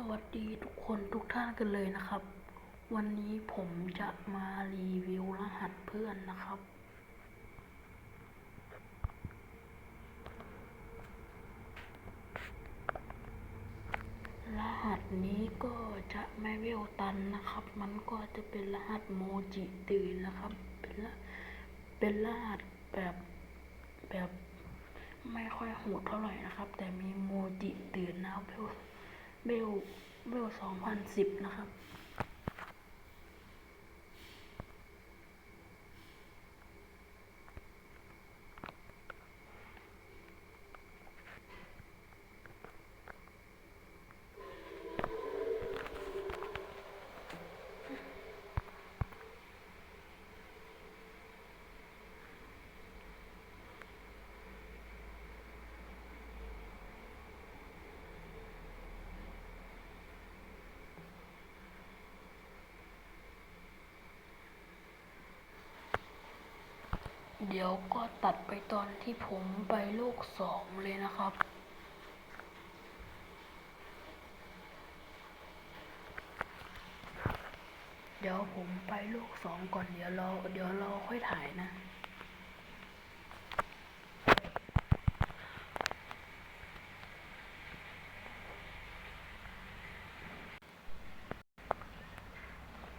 สวัสดีทุกคนทุกท่านกันเลยนะครับ วันนี้ผมจะมารีวิวรหัสเพื่อนนะครับ รหัสนี้ก็จะไม่เวลตันนะครับ มันก็จะเป็นรหัสโมจิตื่นนะครับ เป็นละเป็นรหัสแบบแบบไม่ค่อยโหดเท่าไหร่นะครับ แต่มีโมจิตื่นนะเวล เบลเวลสองพันสิบนะครับ เดี๋ยวก็ตัดไปตอนที่ผมไปโลกสองเลยนะครับ เดี๋ยวผมไปโลกสองก่อนเดี๋ยวเราเดี๋ยวเราค่อยถ่ายนะ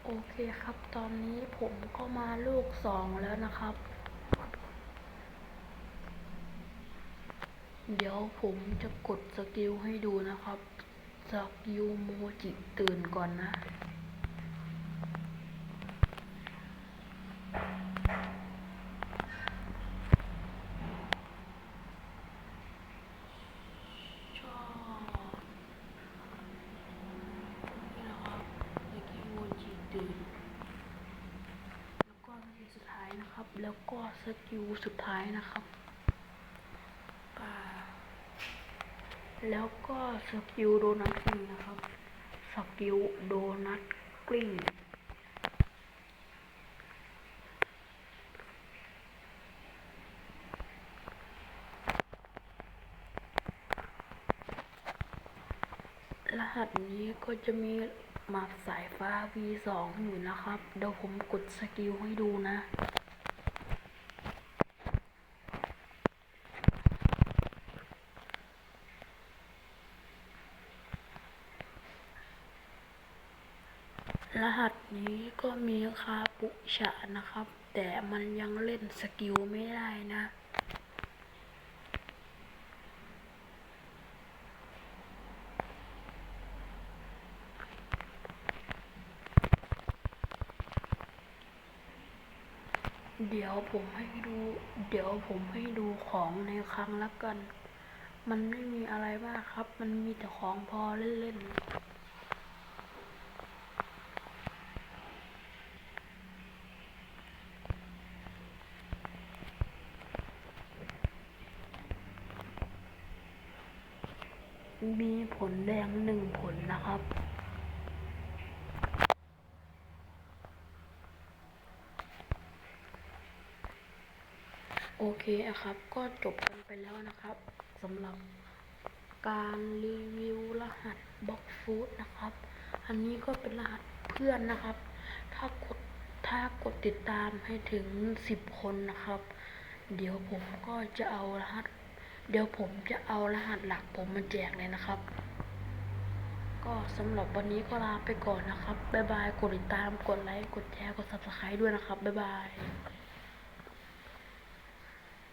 โอเคครับ ตอนนี้ผมก็มาลูกสองแล้วนะครับ เดี๋ยวผมจะกดสกิลให้ดูนะครับ สกิลโมจิตื่นก่อนนะ ชอบนี่นะครับสกิลโมจิตื่น แล้วก็สกิลสุดท้ายนะครับ แล้วก็สกิลสุดท้ายนะครับอ่า แล้วก็สกิลโดนัทกลิ้งนะครับสกิลโดนัทกลิ้งรหัสนี้ก็จะมีหมาสายฟ้า V2 อยู่นะครับ เดี๋ยวผมกดสกิลให้ดูนะ รหัสนี้ก็มีคาปุชะนะครับ แต่มันยังเล่นสกิลไม่ได้นะเดี๋ยวผมให้ดู เดี๋ยวผมให้ดูของในครั้งละกัน มันไม่มีอะไรมากครับ มันมีแต่ของพอเล่นๆ มีผลแดงหนึ่งผลนะครับ โอเคอะครับ ก็จบกันไปแล้วนะครับสำหรับการรีวิวรหัสบล็อกฟูดนะครับ อันนี้ก็เป็นรหัสเพื่อนนะครับ ถ้ากดถ้ากดติดตามให้ถึงสิบคนนะครับ เดี๋ยวผมก็จะเอารหัส เดี๋ยวผมจะเอารหัสหลักผมมาแจกเลยนะครับ ก็สำหรับวันนี้ก็ลาไปก่อนนะครับ บ๊ายบาย กดติดตาม กดไลค์ กดแชร์ กด subscribe ด้วยนะครับ บ๊ายบาย